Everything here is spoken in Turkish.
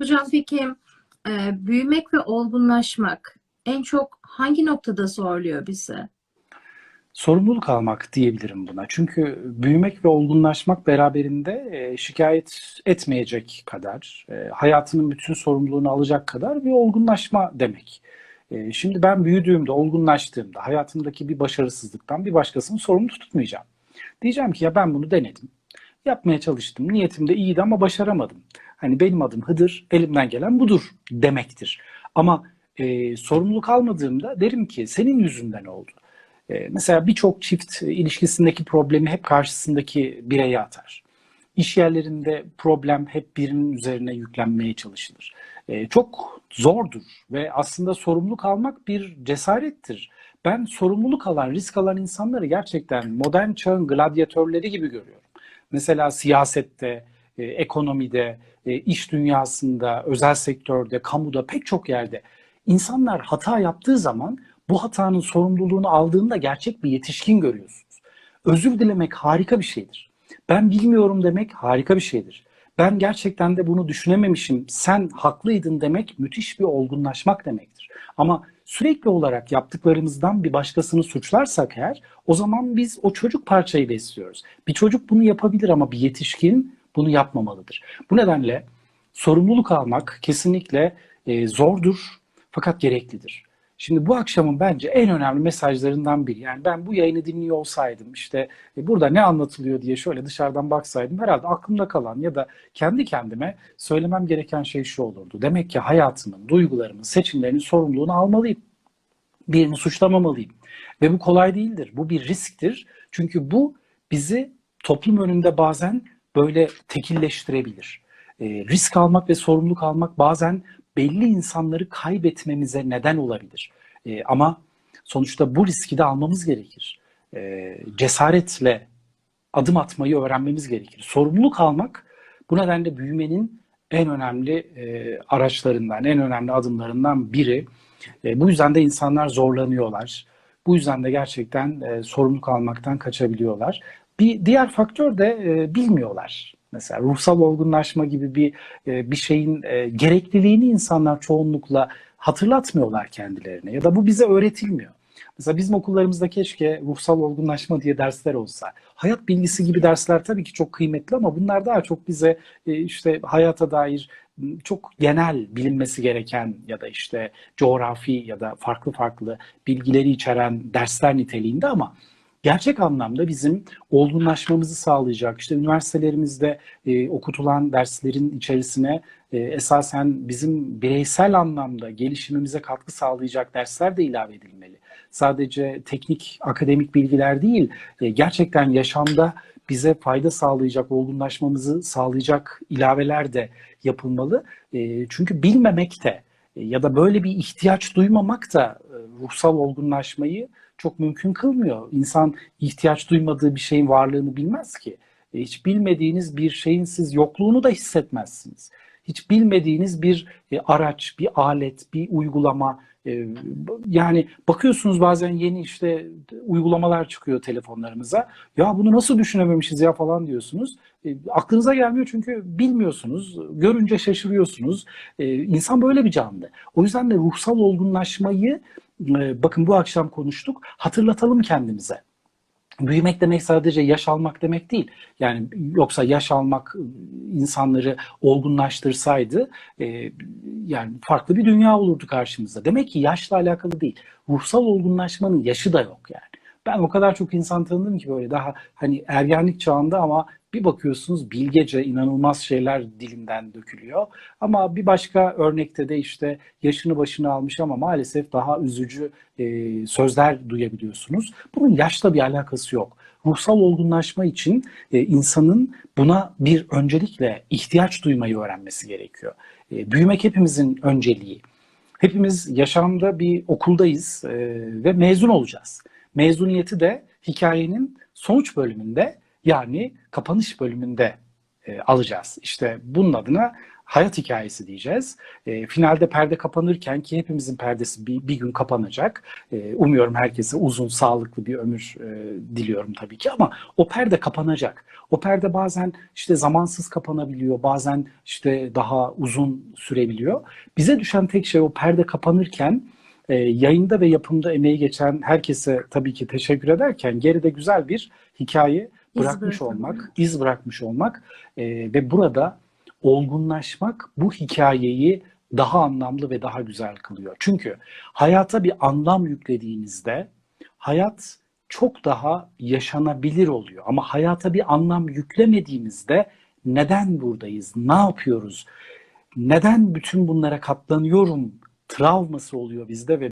Hocam peki e, büyümek ve olgunlaşmak en çok hangi noktada zorluyor bizi? Sorumluluk almak diyebilirim buna. Çünkü büyümek ve olgunlaşmak beraberinde e, şikayet etmeyecek kadar, e, hayatının bütün sorumluluğunu alacak kadar bir olgunlaşma demek. E, şimdi ben büyüdüğümde, olgunlaştığımda hayatımdaki bir başarısızlıktan bir başkasını sorumlu tutmayacağım. Diyeceğim ki ya ben bunu denedim. Yapmaya çalıştım. Niyetim de iyiydi ama başaramadım. Hani benim adım Hıdır, elimden gelen budur demektir. Ama e, sorumluluk almadığımda derim ki senin yüzünden oldu. E, mesela birçok çift ilişkisindeki problemi hep karşısındaki bireye atar. İş yerlerinde problem hep birinin üzerine yüklenmeye çalışılır. E, çok zordur ve aslında sorumluluk almak bir cesarettir. Ben sorumluluk alan, risk alan insanları gerçekten modern çağın gladyatörleri gibi görüyorum. Mesela siyasette, e, ekonomide, e, iş dünyasında, özel sektörde, kamuda pek çok yerde insanlar hata yaptığı zaman bu hatanın sorumluluğunu aldığında gerçek bir yetişkin görüyorsunuz. Özür dilemek harika bir şeydir. Ben bilmiyorum demek harika bir şeydir. Ben gerçekten de bunu düşünememişim, sen haklıydın demek müthiş bir olgunlaşmak demektir. Ama sürekli olarak yaptıklarımızdan bir başkasını suçlarsak eğer o zaman biz o çocuk parçayı besliyoruz. Bir çocuk bunu yapabilir ama bir yetişkin bunu yapmamalıdır. Bu nedenle sorumluluk almak kesinlikle e, zordur fakat gereklidir. Şimdi bu akşamın bence en önemli mesajlarından biri. Yani ben bu yayını dinliyor olsaydım işte e, burada ne anlatılıyor diye şöyle dışarıdan baksaydım herhalde aklımda kalan ya da kendi kendime söylemem gereken şey şu olurdu. Demek ki hayatımın, duygularımın, seçimlerinin sorumluluğunu almalıyım. Birini suçlamamalıyım. Ve bu kolay değildir. Bu bir risktir. Çünkü bu bizi toplum önünde bazen böyle tekilleştirebilir. E, risk almak ve sorumluluk almak bazen belli insanları kaybetmemize neden olabilir. E, ama sonuçta bu riski de almamız gerekir. E, cesaretle adım atmayı öğrenmemiz gerekir. Sorumluluk almak bu nedenle büyümenin en önemli e, araçlarından, en önemli adımlarından biri. E, bu yüzden de insanlar zorlanıyorlar. Bu yüzden de gerçekten e, sorumluluk almaktan kaçabiliyorlar. Bir diğer faktör de e, bilmiyorlar. Mesela ruhsal olgunlaşma gibi bir e, bir şeyin e, gerekliliğini insanlar çoğunlukla hatırlatmıyorlar kendilerine ya da bu bize öğretilmiyor. Mesela bizim okullarımızda keşke ruhsal olgunlaşma diye dersler olsa. Hayat bilgisi gibi dersler tabii ki çok kıymetli ama bunlar daha çok bize e, işte hayata dair çok genel bilinmesi gereken ya da işte coğrafi ya da farklı farklı bilgileri içeren dersler niteliğinde ama gerçek anlamda bizim olgunlaşmamızı sağlayacak, işte üniversitelerimizde e, okutulan derslerin içerisine e, esasen bizim bireysel anlamda gelişimimize katkı sağlayacak dersler de ilave edilmeli. Sadece teknik, akademik bilgiler değil, e, gerçekten yaşamda bize fayda sağlayacak, olgunlaşmamızı sağlayacak ilaveler de yapılmalı. E, çünkü bilmemek de e, ya da böyle bir ihtiyaç duymamak da ruhsal olgunlaşmayı çok mümkün kılmıyor. İnsan ihtiyaç duymadığı bir şeyin varlığını bilmez ki. E, hiç bilmediğiniz bir şeyin siz yokluğunu da hissetmezsiniz. Hiç bilmediğiniz bir e, araç, bir alet, bir uygulama e, yani bakıyorsunuz bazen yeni işte uygulamalar çıkıyor telefonlarımıza. Ya bunu nasıl düşünememişiz ya falan diyorsunuz. aklınıza gelmiyor çünkü bilmiyorsunuz. Görünce şaşırıyorsunuz. İnsan böyle bir canlı. O yüzden de ruhsal olgunlaşmayı bakın bu akşam konuştuk. Hatırlatalım kendimize. Büyümek demek sadece yaş almak demek değil. Yani yoksa yaş almak ıı, insanları olgunlaştırsaydı e, yani farklı bir dünya olurdu karşımızda. Demek ki yaşla alakalı değil. Ruhsal olgunlaşmanın yaşı da yok yani. Ben o kadar çok insan tanıdım ki böyle daha hani ergenlik çağında ama bir bakıyorsunuz bilgece inanılmaz şeyler dilinden dökülüyor. Ama bir başka örnekte de işte yaşını başını almış ama maalesef daha üzücü e, sözler duyabiliyorsunuz. Bunun yaşla bir alakası yok. Ruhsal olgunlaşma için e, insanın buna bir öncelikle ihtiyaç duymayı öğrenmesi gerekiyor. E, büyümek hepimizin önceliği. Hepimiz yaşamda bir okuldayız e, ve mezun olacağız. Mezuniyeti de hikayenin sonuç bölümünde yani kapanış bölümünde e, alacağız. İşte bunun adına hayat hikayesi diyeceğiz. E, finalde perde kapanırken ki hepimizin perdesi bir, bir gün kapanacak. E, umuyorum herkese uzun, sağlıklı bir ömür e, diliyorum tabii ki ama o perde kapanacak. O perde bazen işte zamansız kapanabiliyor, bazen işte daha uzun sürebiliyor. Bize düşen tek şey o perde kapanırken e, yayında ve yapımda emeği geçen herkese tabii ki teşekkür ederken geride güzel bir hikaye bırakmış olmak, iz bırakmış olmak e, ve burada olgunlaşmak bu hikayeyi daha anlamlı ve daha güzel kılıyor. Çünkü hayata bir anlam yüklediğinizde hayat çok daha yaşanabilir oluyor. Ama hayata bir anlam yüklemediğimizde neden buradayız, ne yapıyoruz, neden bütün bunlara katlanıyorum travması oluyor bizde ve